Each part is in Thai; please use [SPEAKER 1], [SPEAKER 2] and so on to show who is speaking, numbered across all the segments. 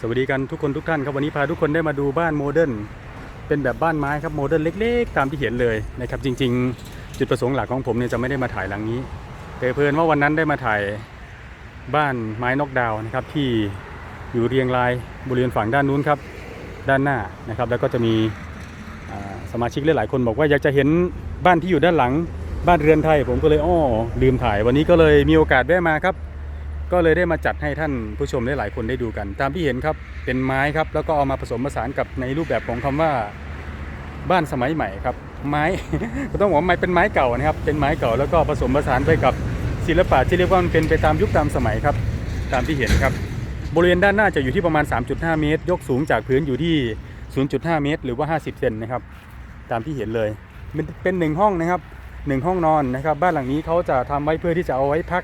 [SPEAKER 1] สวัสดีกันทุกคนทุกท่านครับวันนี้พาทุกคนได้มาดูบ้านโมเดิร์นเป็นแบบบ้านไม้ครับโมเดิร์นเล็กๆ ตามที่เห็นเลยนะครับจริง ๆ จุดประสงค์หลักของผมเนี่ยจะไม่ได้มาถ่ายหลังนี้ แต่เพลินว่าวันนั้นได้มาถ่ายบ้านไม้นอกดาวนะครับที่อยู่เรียงรายบริเวณฝั่งด้านนู้นครับด้านหน้านะครับแล้วก็จะมีสมาชิกหลายๆคนบอกว่าอยากจะเห็นบ้านที่อยู่ด้านหลังบ้านเรือนไทย ผมก็เลยอ้อลืมถ่ายวันนี้ก็เลยมีโอกาสแวะมาครับ ก็เลยได้มาจัดให้ท่านผู้ชมได้หลายคนได้ดูกัน ตามที่เห็นครับเป็นไม้ครับ แล้วก็เอามาผสมผสานกับในรูปแบบของคำว่าบ้านสมัยใหม่ครับ ไม้ ก็ต้องบอกไม้เป็นไม้เก่านะครับ เป็นไม้เก่าแล้วก็ผสมผสานไปกับศิลปะที่เรียกว่ามันเป็นไปตามยุคตามสมัยครับ ตามที่เห็นครับ บริเวณด้านหน้าจะอยู่ที่ประมาณ 3.5 เมตร ยกสูงจากพื้นอยู่ที่ 0.5 เมตร หรือว่า 50 เซนนะครับ ตามที่เห็นเลย เป็นเป็นหนึ่งห้องนะครับหนึ่งห้องนอนนะครับ บ้านหลังนี้เขาจะทำไว้เพื่อที่จะเอาไว้พัก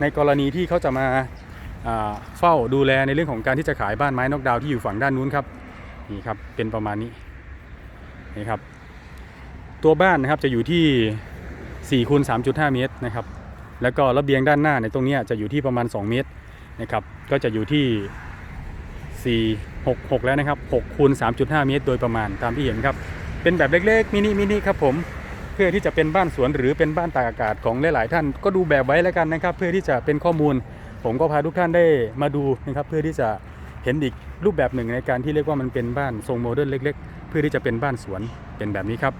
[SPEAKER 1] ในกรณีที่เขาจะมาเฝ้าดูแลในเรื่องของการที่จะขายบ้านไม้นอกดาวที่อยู่ฝั่งด้านนู้นครับนี่ครับเป็นประมาณนี้นี่ครับ ตัวบ้านนะครับจะอยู่ที่4คูณ3.5 เมตรนะครับ แล้วก็ระเบียงด้านหน้าในตรงนี้จะอยู่ที่ประมาณ 2 เมตรนะครับ ก็จะอยู่ที่4 6 6 แล้วนะครับ6คูณ3.5 เมตร โดยประมาณตามที่เห็นครับ เป็นแบบเล็กๆมินิมินิครับผม เพื่อที่จะเป็นบ้านสวนหรือเป็นบ้านตากอากาศของหลายๆท่านก็ดูแบบไว้แล้วกันนะครับ เพื่อที่จะเป็นข้อมูล ผมก็พาทุกท่านได้มาดูนะครับเพื่อที่จะเห็นอีกรูปแบบหนึ่งในการที่เรียกว่ามันเป็นบ้านทรงโมเดิร์นเล็ก ๆ เพื่อที่จะเป็นบ้านสวนเป็นแบบนี้ครับ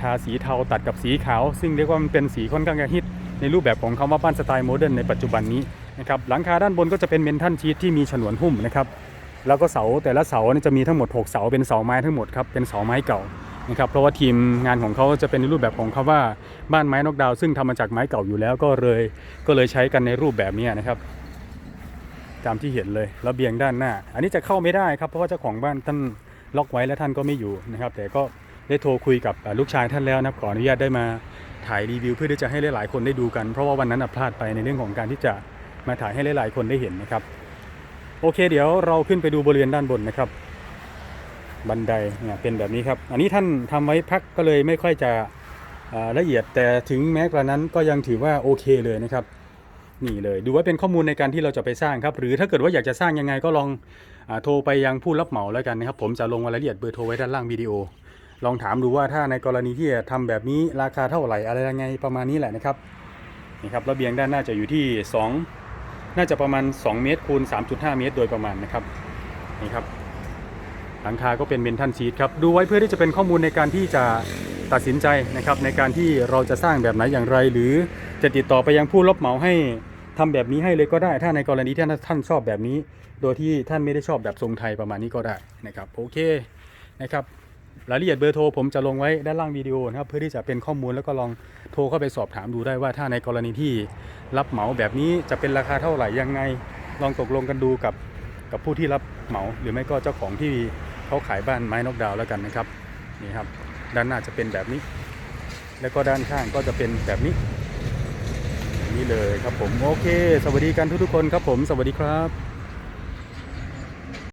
[SPEAKER 1] ทาสีเทาตัดกับสีขาว ซึ่งเรียกว่ามันเป็นสีค่อนข้างจะฮิตในรูปแบบของคำว่าบ้านสไตล์โมเดิร์นในปัจจุบันนี้นะครับหลังคาด้านบนก็จะเป็นเมนทัลชีทที่มีฉนวนหุ้มนะครับแล้วก็เสาแต่ละเสาจะมีทั้งหมด 6 เสาเป็นเสาไม้ทั้งหมดครับเป็นเสาไม้เก่า นะครับเพราะว่าทีมงานของเขาจะเป็นในรูปแบบของคำว่าบ้านไม้นกดาว ซึ่งทำมาจากไม้เก่าอยู่แล้วก็เลยก็เลยใช้กันในรูปแบบนี้นะครับตามที่เห็นเลยระเบียงด้านหน้า อันนี้จะเข้าไม่ได้ครับเพราะว่าเจ้าของบ้านท่านล็อกไว้และท่านก็ไม่อยู่นะครับ แต่ก็ได้โทรคุยกับลูกชายท่านแล้วนะขออนุญาตได้มาถ่ายรีวิว เพื่อที่จะให้หลายๆคนได้ดูกัน เพราะว่าวันนั้นพลาดไปในเรื่องของการที่จะมาถ่ายให้หลายๆคนได้เห็นนะครับ โอเค เดี๋ยวเราขึ้นไปดูบริเวณด้านบนนะครับ บันไดเนี่ยเป็นแบบนี้ครับ อันนี้ท่านทำไว้พักก็เลยไม่ค่อยจะละเอียดแต่ถึงแม้กระนั้นก็ยังถือว่าโอเคเลยนะครับ นี่เลยดูไว้เป็นข้อมูลในการที่เราจะไปสร้างครับ หรือถ้าเกิดว่าอยากจะสร้างยังไงก็ลองอโทรไปยังผู้รับเหมาแล้วกันนะครับ ผมจะลงรายละเอียดเบอร์โทรไว้ด้านล่างวิดีโอ ลองถามดูว่าถ้าในกรณีที่จะทำแบบนี้ราคาเท่าไหร่อะไรยังไงประมาณนี้แหละนะครับนี่ครับระเบียงด้านหน้าจะอยู่ที่ 2 น่าจะประมาณ 2 เมตรคูณ3.5 เมตร โดยประมาณนะครับนี่ครับ หลังคาก็เป็นเมนทันชีตครับดูไว้เพื่อที่จะเป็นข้อมูลในการที่จะตัดสินใจนะครับในการที่เราจะสร้างแบบไหนอย่างไร หรือจะติดต่อไปยังผู้รับเหมาให้ทำแบบนี้ให้เลยก็ได้ ถ้าในกรณีที่ท่านชอบแบบนี้ โดยที่ท่านไม่ได้ชอบแบบทรงไทยประมาณนี้ก็ได้นะครับโอเคนะครับรายละเอียดเบอร์โทรผมจะลงไว้ด้านล่างวิดีโอนะครับเพื่อที่จะเป็นข้อมูลแล้วก็ลองโทรเข้าไปสอบถามดูได้ว่า ถ้าในกรณีที่รับเหมาแบบนี้จะเป็นราคาเท่าไหร่ยังไง ลองตกลงกันดูกับกับผู้ที่รับเหมาหรือไม่ก็เจ้าของที่ เขาขายบ้านไม้นกดาวแล้วกันนะครับนี่ครับ ด้านหน้าจะเป็นแบบนี้ แล้วก็ด้านข้างก็จะเป็นแบบนี้นี่เลยครับผมโอเค สวัสดีกันทุกๆคนครับผม สวัสดีครับ